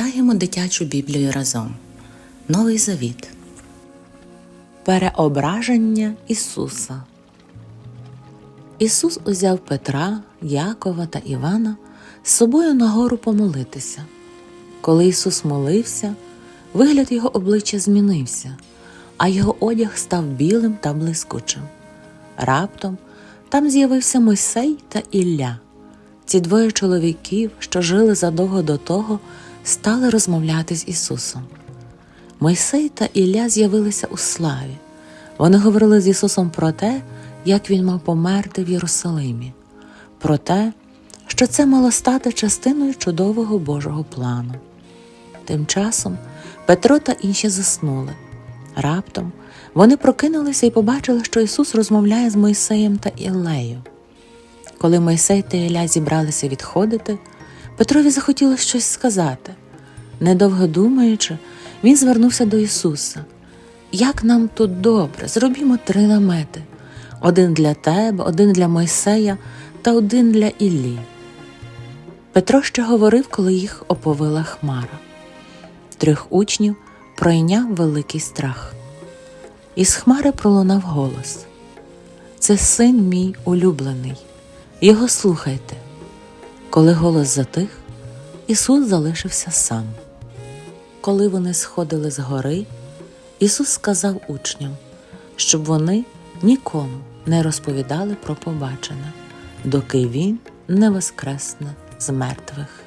Читаємо дитячу Біблію разом. Новий Завіт. Переображення Ісуса. Ісус узяв Петра, Якова та Івана з собою на гору помолитися. Коли Ісус молився, вигляд його обличчя змінився, а його одяг став білим та блискучим. Раптом там з'явився Мойсей та Ілля. Ці двоє чоловіків, що жили задовго до того, стали розмовляти з Ісусом. Мойсей та Ілля з'явилися у славі. Вони говорили з Ісусом про те, як Він мав померти в Єрусалимі, про те, що це мало стати частиною чудового Божого плану. Тим часом Петро та інші заснули. Раптом вони прокинулися і побачили, що Ісус розмовляє з Мойсеєм та Іллею. Коли Мойсей та Ілля зібралися відходити, Петрові захотілося щось сказати. Недовго думаючи, він звернувся до Ісуса. Як нам тут добре, зробімо три намети: один для тебе, один для Мойсея та один для Іллі. Петро ще говорив, коли їх оповила хмара. Трьох учнів пройняв великий страх. Із хмари пролунав голос: Це син мій улюблений, його слухайте. Коли голос затих, Ісус залишився сам. Коли вони сходили з гори, Ісус сказав учням, щоб вони нікому не розповідали про побачене, доки Він не воскресне з мертвих.